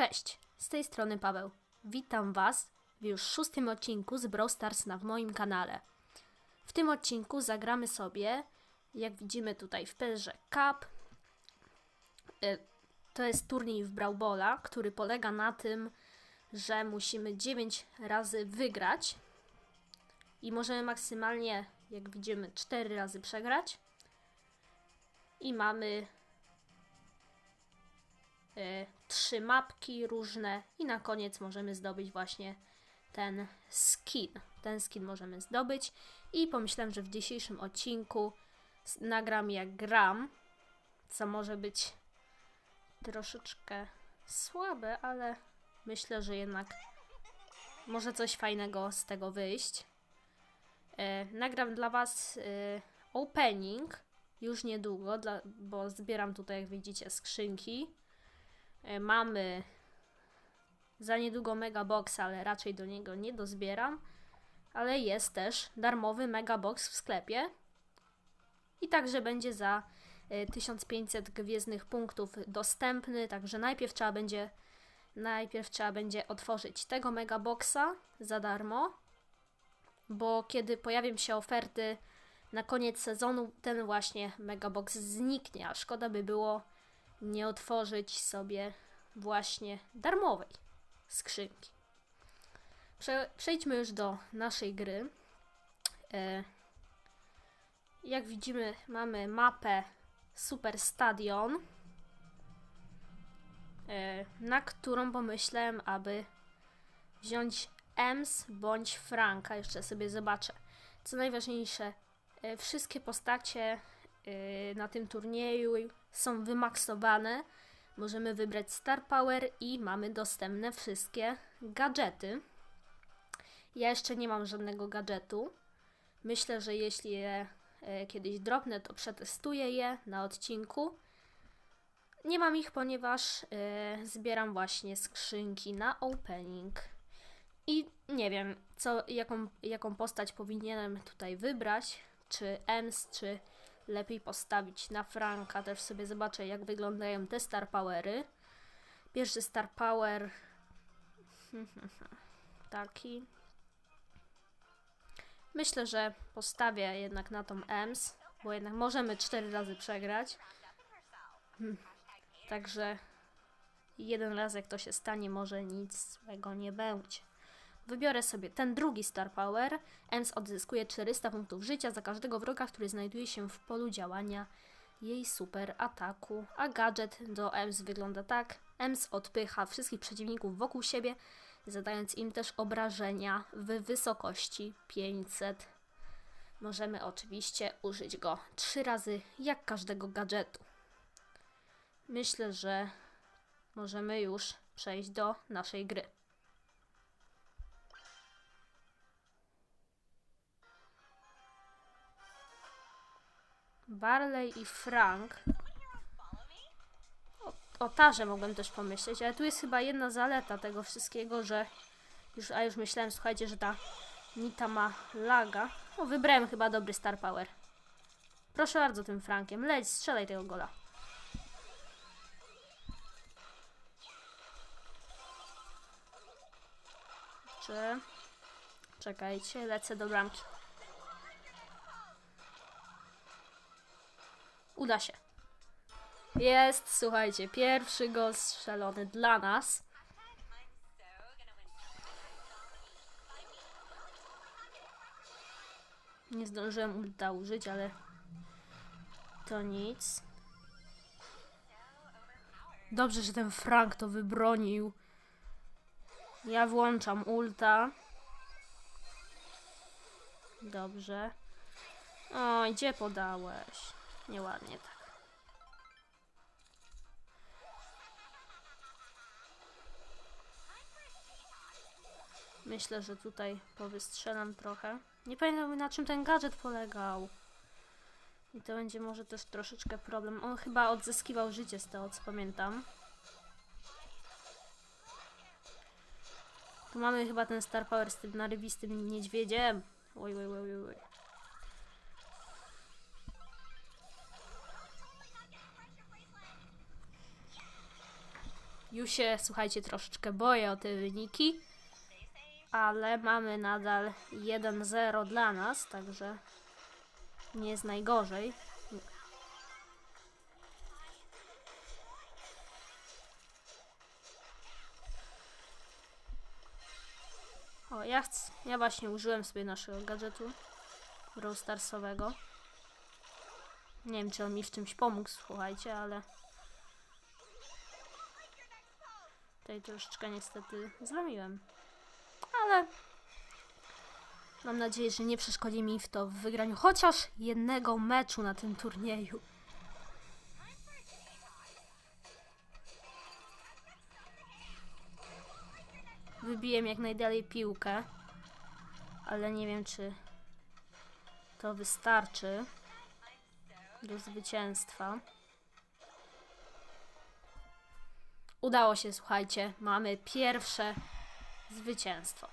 Cześć, z tej strony Paweł. Witam Was w już szóstym odcinku z Brawl Stars na moim kanale. W tym odcinku zagramy sobie, jak widzimy tutaj w perze Cup. Y, To jest turniej w Brawl który polega na tym, że musimy 9 razy wygrać i możemy maksymalnie, jak widzimy, 4 razy przegrać. I mamy trzy mapki różne i na koniec możemy zdobyć właśnie ten skin. Ten skin możemy zdobyć i pomyślałem, że w dzisiejszym odcinku nagram jak gram, co może być troszeczkę słabe, ale myślę, że jednak może coś fajnego z tego wyjść. E, nagram dla Was e, opening już niedługo, dla, bo zbieram tutaj, jak widzicie, skrzynki. E, Mamy za niedługo Mega Box, ale raczej do niego nie dozbieram. Ale jest też darmowy Mega Box w sklepie. I także będzie za e, 1500 gwiezdnych punktów dostępny. Także najpierw trzeba będzie najpierw trzeba będzie otworzyć tego Mega Boxa za darmo. Bo kiedy pojawią się oferty na koniec sezonu, ten właśnie Mega Box zniknie. A szkoda by było nie otworzyć sobie właśnie darmowej skrzynki. Prze- przejdźmy już do naszej gry. E, jak widzimy, mamy mapę Super Stadion, e, na którą pomyślałem, aby wziąć Ems bądź Franka. Jeszcze sobie zobaczę. Co najważniejsze, e, wszystkie postacie na tym turnieju są wymaksowane. Możemy wybrać Star Power i mamy dostępne wszystkie gadżety. Ja jeszcze nie mam żadnego gadżetu. Myślę, że jeśli je e, kiedyś dropnę, to przetestuję je na odcinku. Nie mam ich, ponieważ e, zbieram właśnie skrzynki na opening. I nie wiem, co, jaką, jaką postać powinienem tutaj wybrać. Czy Ems, czy lepiej postawić na Franka. Też sobie zobaczę, jak wyglądają te Star Powery. Pierwszy Star Power. Taki. Myślę, że postawię jednak na tą Ems, bo jednak możemy cztery razy przegrać. Także jeden raz, jak to się stanie, może nic złego nie będzie. Wybiorę sobie ten drugi Star Power. Ems odzyskuje 400 punktów życia za każdego wroga, który znajduje się w polu działania jej super ataku. A gadżet do Ems wygląda tak. Ems odpycha wszystkich przeciwników wokół siebie, zadając im też obrażenia w wysokości 500. Możemy oczywiście użyć go trzy razy, jak każdego gadżetu. Myślę, że możemy już przejść do naszej gry. Barley i Frank. O, o Tarze mogłem też pomyśleć, ale tu jest chyba jedna zaleta tego wszystkiego, że już, a już myślałem, słuchajcie, że ta Nita ma laga. O, wybrałem chyba dobry Star Power. Proszę bardzo tym Frankiem, leć, strzelaj tego gola. Czy... Czekajcie, lecę do bramki. Uda się. Jest, słuchajcie, pierwszy gol strzelony dla nas. Nie zdążyłem ulta użyć, ale to nic. Dobrze, że ten Frank to wybronił. Ja włączam ulta. Dobrze. O, gdzie podałeś? Nieładnie tak. Myślę, że tutaj powystrzelam trochę. Nie pamiętam na czym ten gadżet polegał. I to będzie może też troszeczkę problem. On chyba odzyskiwał życie z tego, co pamiętam. Tu mamy chyba ten Star Power z tym narywistym niedźwiedziem. Oj, oj, oj, oj, Już się, słuchajcie, troszeczkę boję o te wyniki, ale mamy nadal 1-0 dla nas, także nie jest najgorzej. O, ja, chcę, ja właśnie użyłem sobie naszego gadżetu Brawl. Nie wiem, czy on mi w czymś pomógł, słuchajcie, ale... Tutaj troszeczkę niestety zlamiłem. Ale... Mam nadzieję, że nie przeszkodzi mi w to w wygraniu chociaż jednego meczu na tym turnieju. Wybiłem jak najdalej piłkę, ale nie wiem, czy to wystarczy do zwycięstwa. Udało się, słuchajcie. Mamy pierwsze zwycięstwo.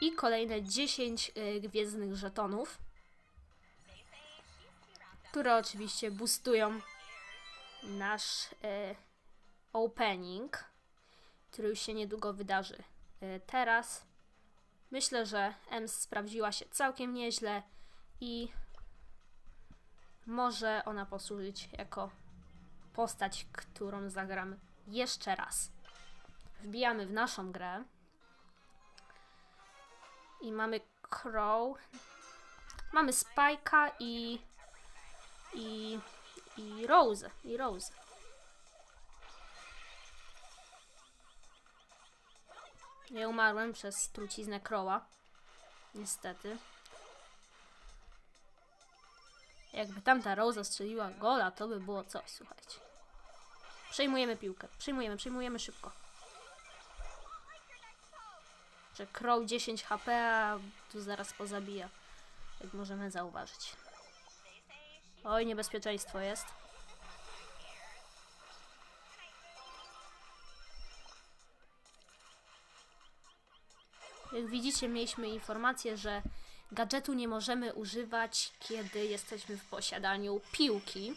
I kolejne 10 y, gwiezdnych żetonów, które oczywiście boostują nasz y, opening, który już się niedługo wydarzy. Y, teraz myślę, że Ems sprawdziła się całkiem nieźle i może ona posłużyć jako postać, którą zagram jeszcze raz. Wbijamy w naszą grę i mamy Crow, mamy Spike'a i i i Rose, i Rose. Ja umarłem przez truciznę Crowa. Niestety. Jakby tamta Rosa strzeliła gola, to by było coś, słuchajcie. Przejmujemy piłkę. Przejmujemy, przejmujemy szybko. Że Crow 10 HP, a tu zaraz pozabija. Jak możemy zauważyć. Oj, niebezpieczeństwo jest. Jak widzicie, mieliśmy informację, że gadżetu nie możemy używać, kiedy jesteśmy w posiadaniu piłki.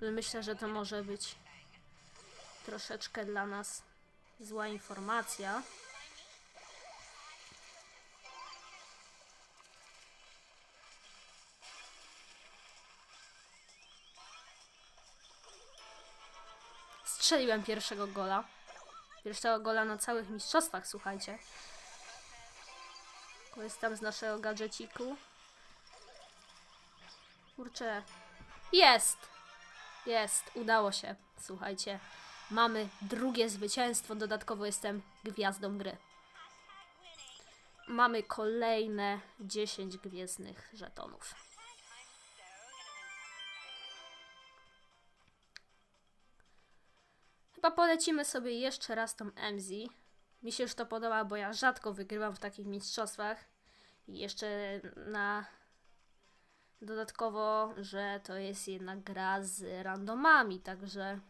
Myślę, że to może być troszeczkę dla nas zła informacja. Strzeliłem pierwszego gola. Pierwszego gola na całych mistrzostwach, słuchajcie. Korzystam z naszego gadżeciku. Kurczę. Jest! Jest, udało się. Słuchajcie, mamy drugie zwycięstwo. Dodatkowo jestem gwiazdą gry. Mamy kolejne 10 gwiezdnych żetonów. Chyba polecimy sobie jeszcze raz tą MZ. Mi się już to podoba, bo ja rzadko wygrywam w takich mistrzostwach. I jeszcze na dodatkowo, że to jest jednak gra z randomami, także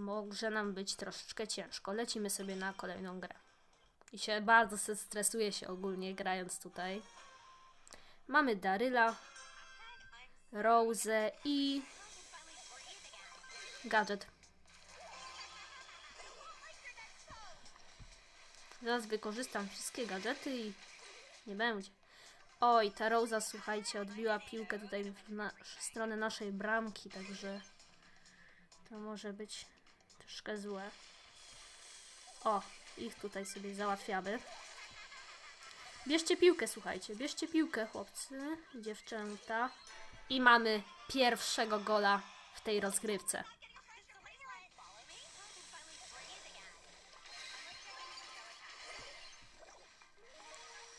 może nam być troszeczkę ciężko. Lecimy sobie na kolejną grę. I się bardzo stresuję się ogólnie grając tutaj. Mamy Daryla, Rose i gadżet. Zaraz wykorzystam wszystkie gadżety i nie będzie. Oj, ta Rosa, słuchajcie, odbiła piłkę tutaj w na w stronę naszej bramki, także to może być troszkę złe. O, ich tutaj sobie załatwiamy. Bierzcie piłkę, słuchajcie, bierzcie piłkę, chłopcy, dziewczęta. I mamy pierwszego gola w tej rozgrywce.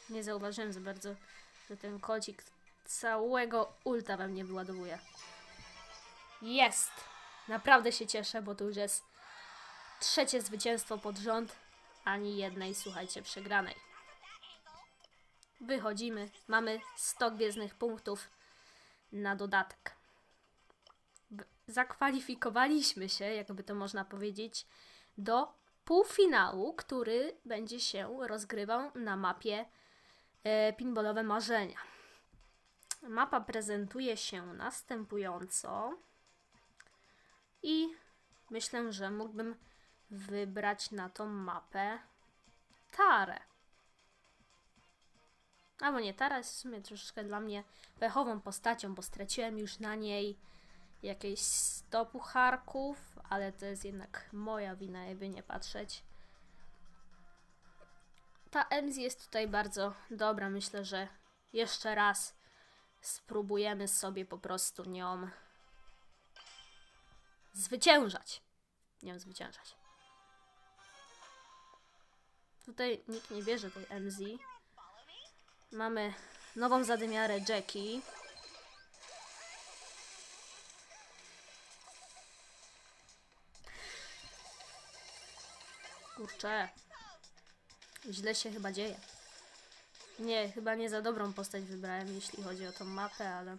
Nie zauważyłem za bardzo, że ten kocik całego ulta we mnie wyładowuje. Jest! Naprawdę się cieszę, bo to już jest trzecie zwycięstwo pod rząd, ani jednej, słuchajcie, przegranej. Wychodzimy, mamy 100 gwiezdnych punktów na dodatek. Zakwalifikowaliśmy się, jakby to można powiedzieć, do półfinału, który będzie się rozgrywał na mapie e, Pinballowe Marzenia. Mapa prezentuje się następująco i myślę, że mógłbym wybrać na tą mapę Tarę. Albo nie, Tara jest w sumie troszeczkę dla mnie pechową postacią, bo straciłem już na niej jakieś 100 pucharków, ale to jest jednak moja wina, jakby nie patrzeć. Ta MZ jest tutaj bardzo dobra. Myślę, że jeszcze raz spróbujemy sobie po prostu nią zwyciężać. Nią zwyciężać. Tutaj nikt nie bierze tej MZ. Mamy nową zadymiarę Jackie. Kurczę. Źle się chyba dzieje. Nie, chyba nie za dobrą postać wybrałem, jeśli chodzi o tą mapę, ale...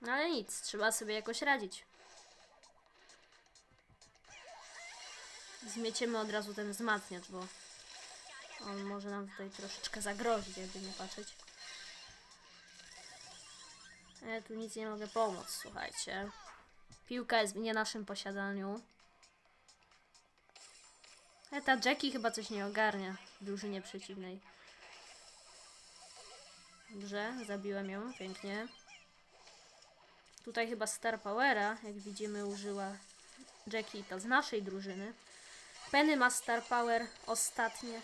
No ale nic, trzeba sobie jakoś radzić. Zmieciemy od razu ten wzmacniacz, bo on może nam tutaj troszeczkę zagrozić, jakby nie patrzeć. Ja tu nic nie mogę pomóc, słuchajcie. Piłka jest w nie naszym posiadaniu. Ale ta Jackie chyba coś nie ogarnia w drużynie przeciwnej. Dobrze, zabiłem ją, pięknie. Tutaj chyba Star Powera, jak widzimy, użyła Jackie ta z naszej drużyny. Penny ma Star Power ostatnie.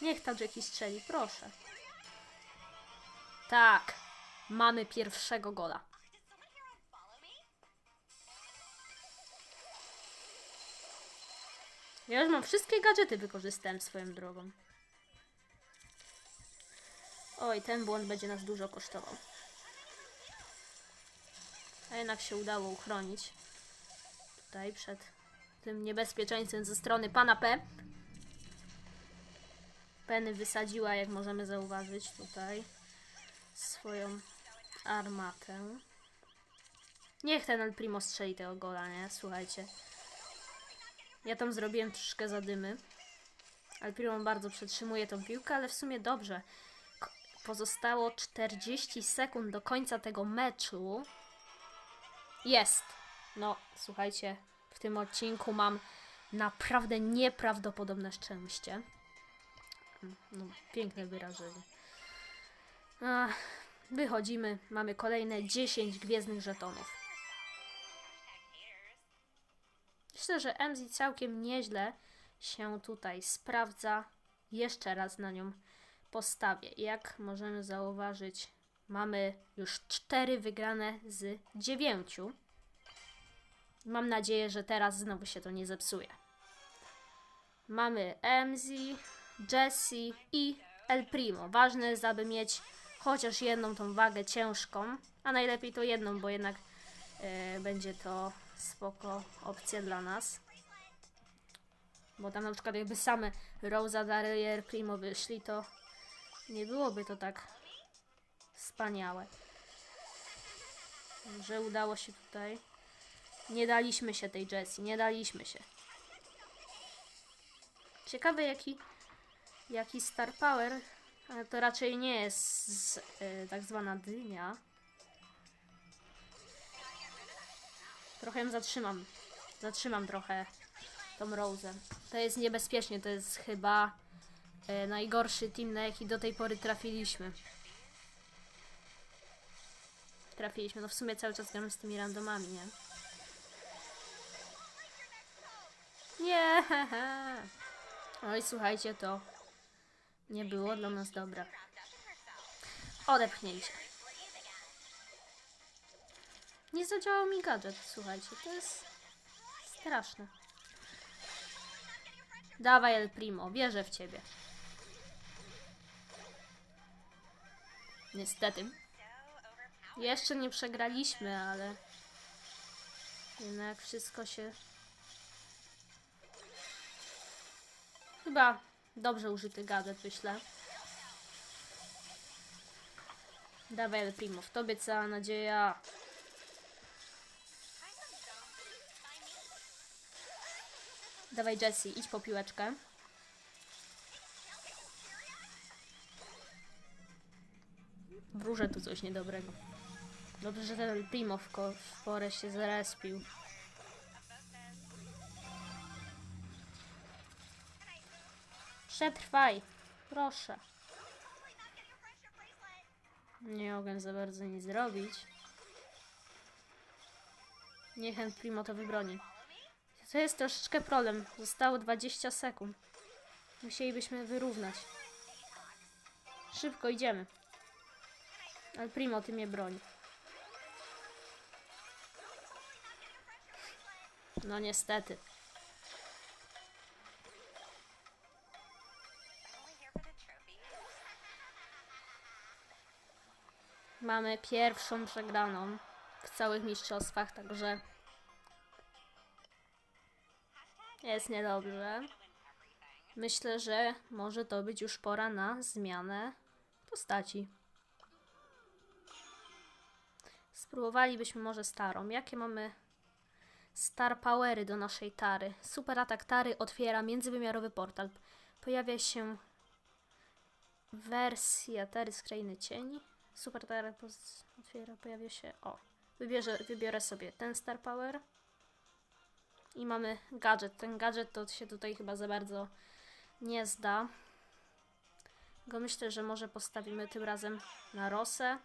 Niech ta Jackie strzeli, proszę. Tak, mamy pierwszego gola. Ja już mam wszystkie gadżety wykorzystałem swoją drogą. Oj, ten błąd będzie nas dużo kosztował. A jednak się udało uchronić. Tutaj przed tym niebezpieczeństwem ze strony pana P. Penny wysadziła, jak możemy zauważyć, tutaj swoją armatę. Niech ten El Primo strzeli tego gola, nie? Słuchajcie. Ja tam zrobiłem troszkę zadymy. Ale Primo bardzo przetrzymuje tą piłkę, ale w sumie dobrze. Pozostało 40 sekund do końca tego meczu. Jest! No, słuchajcie, w tym odcinku mam naprawdę nieprawdopodobne szczęście. No, piękne wyrażenie. Ach, wychodzimy, mamy kolejne 10 gwiezdnych żetonów. Myślę, że MZ całkiem nieźle się tutaj sprawdza. Jeszcze raz na nią postawię. Jak możemy zauważyć, mamy już 4 wygrane z 9. Mam nadzieję, że teraz znowu się to nie zepsuje. Mamy MZ, Jessie i El Primo. Ważne jest, aby mieć chociaż jedną tą wagę ciężką, a najlepiej to jedną, bo jednak e, będzie to spoko opcja dla nas. Bo tam na przykład jakby same Rosa, Daryl i El Primo wyszli, to nie byłoby to tak wspaniałe. Że udało się tutaj. Nie daliśmy się tej Jessie, nie daliśmy się. Ciekawe jaki, jaki Star Power, ale to raczej nie jest z, y, tak zwana dynia. Trochę ją zatrzymam. Zatrzymam trochę tą Rosę. To jest niebezpiecznie, to jest chyba y, najgorszy team, na jaki do tej pory trafiliśmy. Trafiliśmy, no w sumie cały czas gramy z tymi randomami, nie? Nie! Oj, słuchajcie, to nie było dla nas dobre. Odepchnij się. Nie zadziałał mi gadżet, słuchajcie, to jest straszne. Dawaj El Primo, wierzę w ciebie. Niestety. Jeszcze nie przegraliśmy, ale jednak wszystko się Chyba dobrze użyty gadżet, myślę. Dawaj El Primo, w tobie cała nadzieja. Dawaj Jessie, idź po piłeczkę. Wróżę tu coś niedobrego. Dobrze, że ten Primo w, w porę się zrespił. Przetrwaj! Proszę. Nie mogę za bardzo nic zrobić. Niech ten Primo to wybroni. To jest troszeczkę problem. Zostało 20 sekund. Musielibyśmy wyrównać. Szybko idziemy. Ale Primo, ty mnie broń. No niestety. Mamy pierwszą przegraną w całych mistrzostwach, także jest niedobrze. Myślę, że może to być już pora na zmianę postaci. Spróbowalibyśmy może starą. Jakie mamy star powery do naszej tary? Super atak tary otwiera międzywymiarowy portal. Pojawia się wersja tary z krainy. Super tara otwiera, pojawia się. O, wybierze, wybiorę sobie ten star power. I mamy gadżet. Ten gadżet to się tutaj chyba za bardzo nie zda. Go myślę, że może postawimy tym razem na Rosę.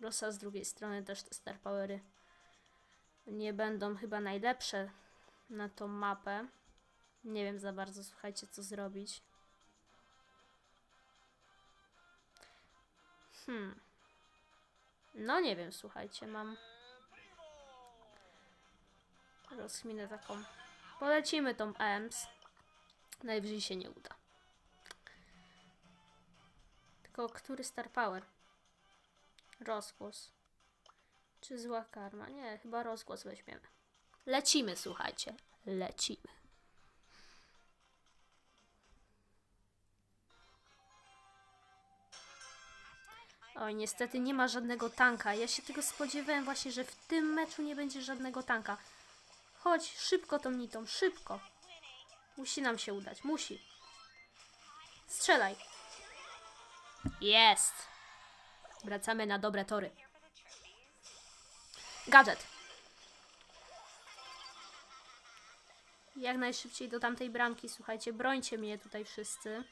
Rosa z drugiej strony też te Star Powery nie będą chyba najlepsze na tą mapę. Nie wiem za bardzo, słuchajcie, co zrobić. Hmm. No nie wiem, słuchajcie, mam rozminę taką. Polecimy tą EMS. Najwyżej się nie uda. Tylko który Star Power? Rozgłos. Czy zła karma? Nie, chyba rozgłos weźmiemy. Lecimy, słuchajcie. Lecimy. Oj, niestety nie ma żadnego tanka. Ja się tego spodziewałem właśnie, że w tym meczu nie będzie żadnego tanka. Chodź, szybko tą nitą, szybko. Musi nam się udać, musi. Strzelaj. Jest. Wracamy na dobre tory. Gadżet. Jak najszybciej do tamtej bramki, słuchajcie, brońcie mnie tutaj wszyscy.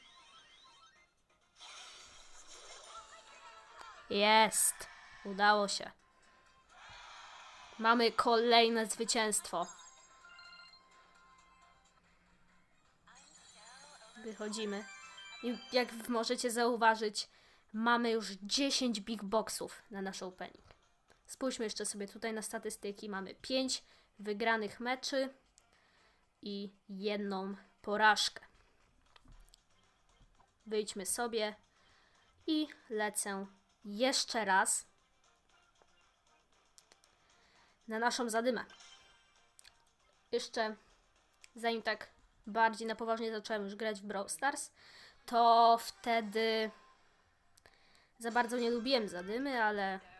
Jest. Udało się. Mamy kolejne zwycięstwo. Wychodzimy. I jak możecie zauważyć, mamy już 10 big boxów na nasz opening. Spójrzmy jeszcze sobie tutaj na statystyki. Mamy 5 wygranych meczy i jedną porażkę. Wyjdźmy sobie i lecę jeszcze raz na naszą zadymę. Jeszcze zanim tak bardziej na poważnie zacząłem już grać w Brawl Stars, to wtedy za bardzo nie lubiłem zadymy, ale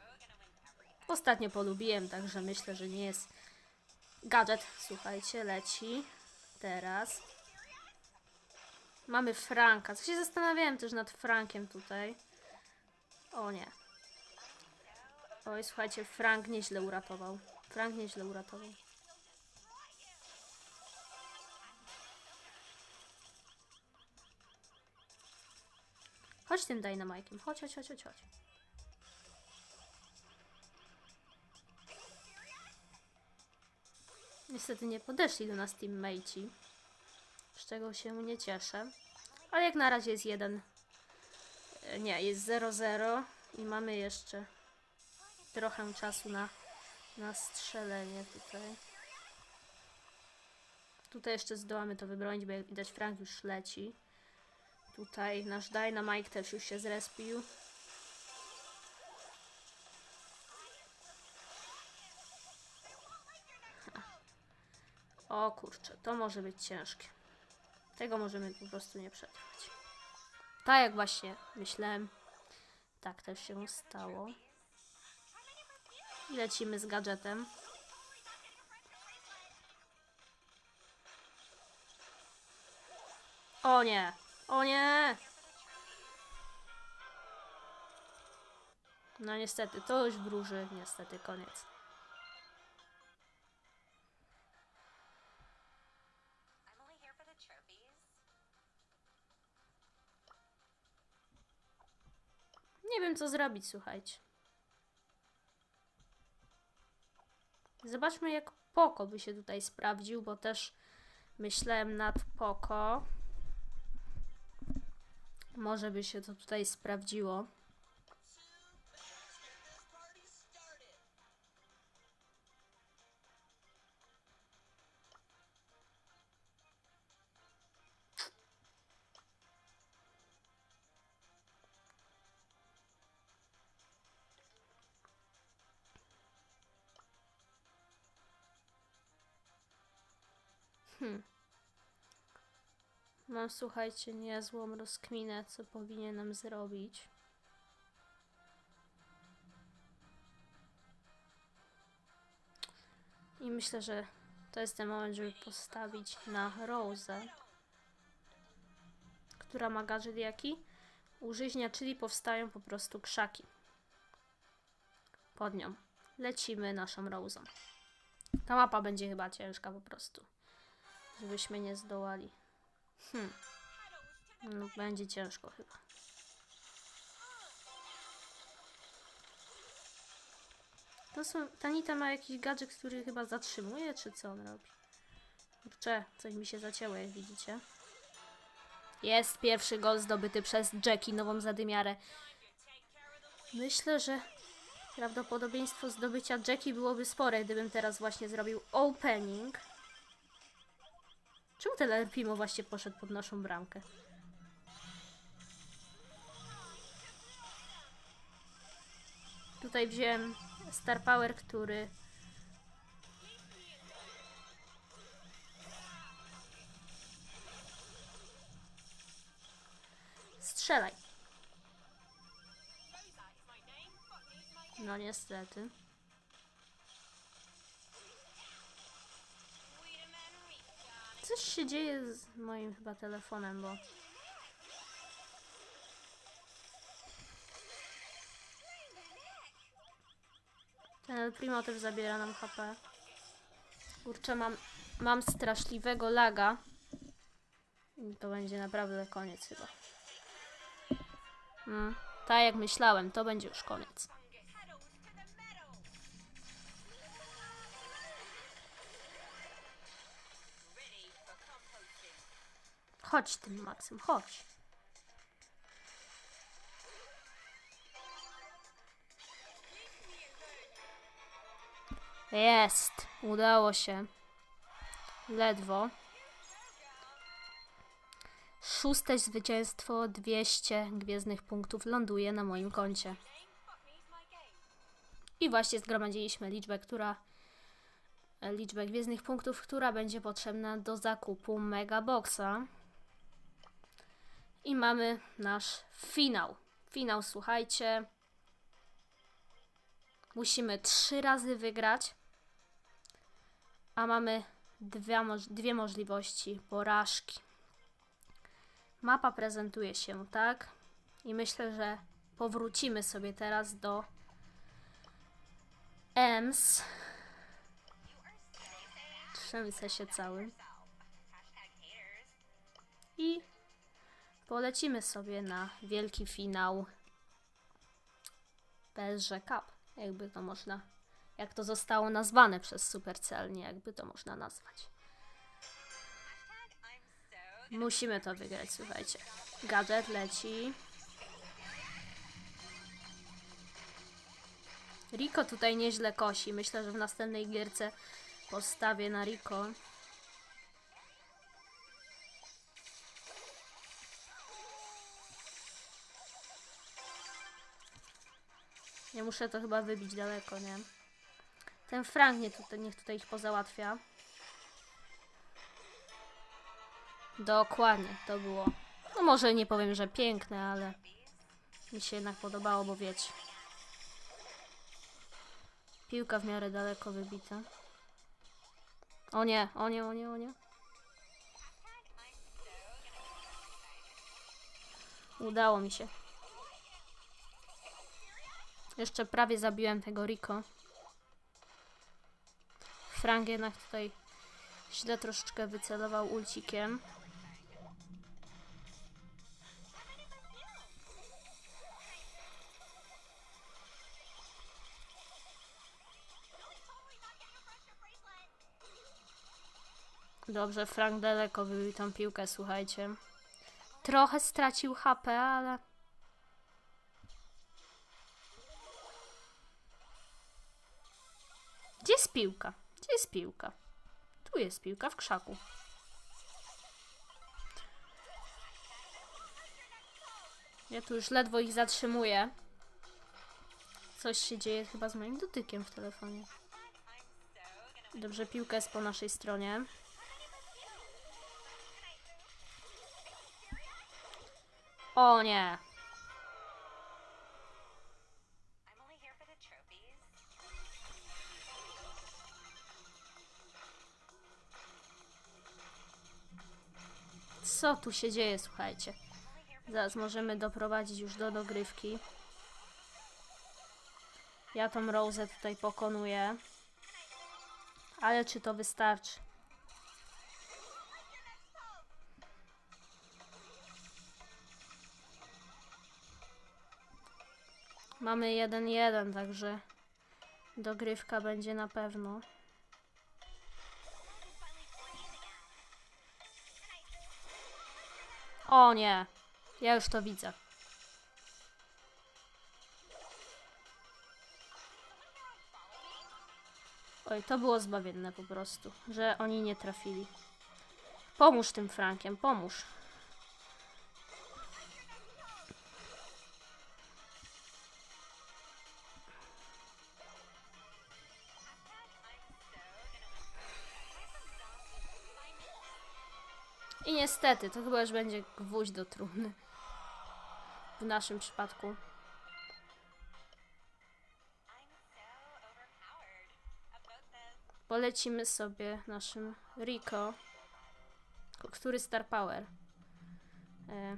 ostatnio polubiłem, także myślę, że nie jest gadżet. Słuchajcie, leci teraz. Mamy Franka. Co się zastanawiałem też nad Frankiem tutaj. O nie. Oj, słuchajcie, Frank nieźle uratował. Frank nieźle uratował. Chodź tym dynamajkiem. Chodź, chodź, chodź, chodź, Niestety nie podeszli do nas teammateci. Z czego się nie cieszę. Ale jak na razie jest jeden. e, Nie, jest 0-0 i mamy jeszcze trochę czasu na, na strzelenie tutaj. Tutaj jeszcze zdołamy to wybronić, bo jak widać Frank już leci. Tutaj nasz Dynamite też już się zrespił. O kurczę, to może być ciężkie. Tego możemy po prostu nie przetrwać. Tak jak właśnie myślałem, tak też się stało. I lecimy z gadżetem. O nie! O nie! No niestety, to już wróży, niestety koniec. Wiem co zrobić, słuchajcie. Zobaczmy jak Poko by się tutaj sprawdził, bo też myślałem nad Poko. Może by się to tutaj sprawdziło. Hmm. Mam, słuchajcie, niezłą rozkminę, co powinienem zrobić. I myślę, że to jest ten moment, żeby postawić na Rose, która ma gadżet jaki? Użyźnia, czyli powstają po prostu krzaki. Pod nią. Lecimy naszą Rose'ą. Ta mapa będzie chyba ciężka po prostu żebyśmy nie zdołali. Hmm. No, będzie ciężko chyba. To są, Tanita ma jakiś gadżet, który chyba zatrzymuje, czy co on robi? Kurczę, coś mi się zacięło, jak widzicie. Jest pierwszy gol zdobyty przez Jackie, nową zadymiarę. Myślę, że prawdopodobieństwo zdobycia Jackie byłoby spore, gdybym teraz właśnie zrobił opening. Czemu ten El Primo właśnie poszedł pod naszą bramkę? Tutaj wziąłem Star Power, który Strzelaj. No niestety. Coś się dzieje z moim chyba telefonem, bo. Ten El Primo też zabiera nam HP. Kurczę, mam, mam straszliwego laga. I to będzie naprawdę koniec chyba. Mm, tak jak myślałem, to będzie już koniec. Chodź tym Maxem, chodź. Jest, udało się. Ledwo. Szóste zwycięstwo, 200 gwiezdnych punktów ląduje na moim koncie. I właśnie zgromadziliśmy liczbę, która liczbę gwiezdnych punktów, która będzie potrzebna do zakupu Megaboxa. I mamy nasz finał. Finał, słuchajcie. Musimy trzy razy wygrać, a mamy dwie, dwie możliwości porażki. Mapa prezentuje się tak i myślę, że powrócimy sobie teraz do EMS. Trzęsę się cały. Hashtag haters. I polecimy sobie na wielki finał PSG Cup, jakby to można, jak to zostało nazwane przez Supercell, nie jakby to można nazwać. Musimy to wygrać, słuchajcie. Gadżet leci. Rico tutaj nieźle kosi. Myślę, że w następnej gierce postawię na Rico. Muszę to chyba wybić daleko, nie? Ten Frank nie tutaj, niech tutaj ich pozałatwia. Dokładnie, to było. No może nie powiem, że piękne, ale mi się jednak podobało, bo wiecie. Piłka w miarę daleko wybita. O nie, o nie, o nie, o nie. Udało mi się. Jeszcze prawie zabiłem tego Rico. Frank jednak tutaj źle troszeczkę wycelował ulcikiem. Dobrze, Frank daleko wybił tą piłkę, słuchajcie. Trochę stracił HP, ale... piłka? Gdzie jest piłka? Tu jest piłka w krzaku. Ja tu już ledwo ich zatrzymuję. Coś się dzieje chyba z moim dotykiem w telefonie. Dobrze, piłka jest po naszej stronie. O nie! Co tu się dzieje, słuchajcie? Zaraz możemy doprowadzić już do dogrywki. Ja tą Rosę tutaj pokonuję. Ale czy to wystarczy? Mamy 1-1, także dogrywka będzie na pewno. O nie, ja już to widzę. Oj, to było zbawienne po prostu, że oni nie trafili. Pomóż tym Frankiem, pomóż. I niestety, to chyba już będzie gwóźdź do trumny. W naszym przypadku. Polecimy sobie naszym Rico. Który Star Power? E,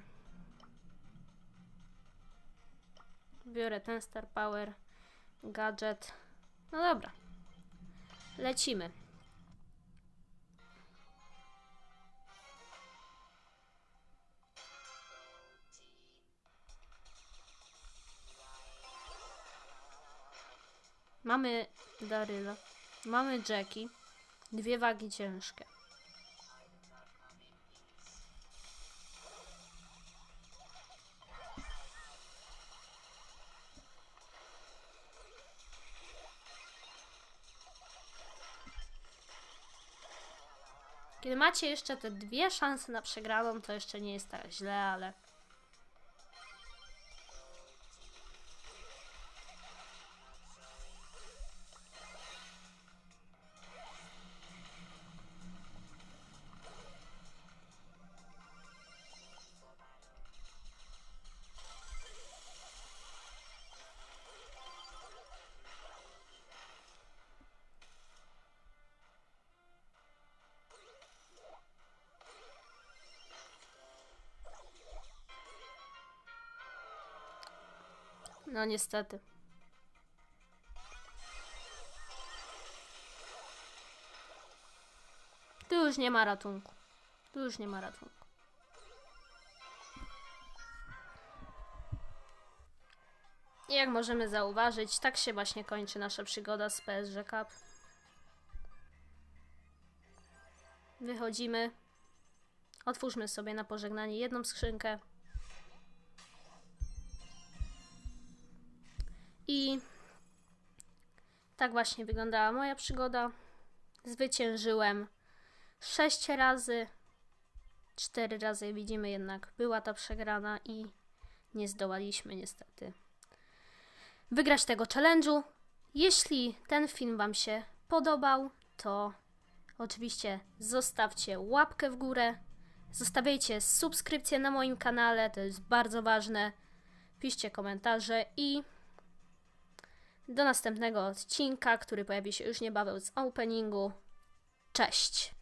biorę ten Star Power. Gadżet. No dobra. Lecimy. Mamy Daryla. Mamy Jackie. Dwie wagi ciężkie. Kiedy macie jeszcze te dwie szanse na przegraną, to jeszcze nie jest tak źle, ale no niestety. Tu już nie ma ratunku. Tu już nie ma ratunku. I jak możemy zauważyć, tak się właśnie kończy nasza przygoda z PSG Cup. Wychodzimy. Otwórzmy sobie na pożegnanie jedną skrzynkę. I tak właśnie wyglądała moja przygoda. Zwyciężyłem sześć razy. Cztery razy widzimy jednak była ta przegrana i nie zdołaliśmy niestety wygrać tego challenge'u. Jeśli ten film Wam się podobał, to oczywiście zostawcie łapkę w górę. Zostawiajcie subskrypcję na moim kanale, to jest bardzo ważne. Piszcie komentarze i do następnego odcinka, który pojawi się już niebawem z openingu. Cześć!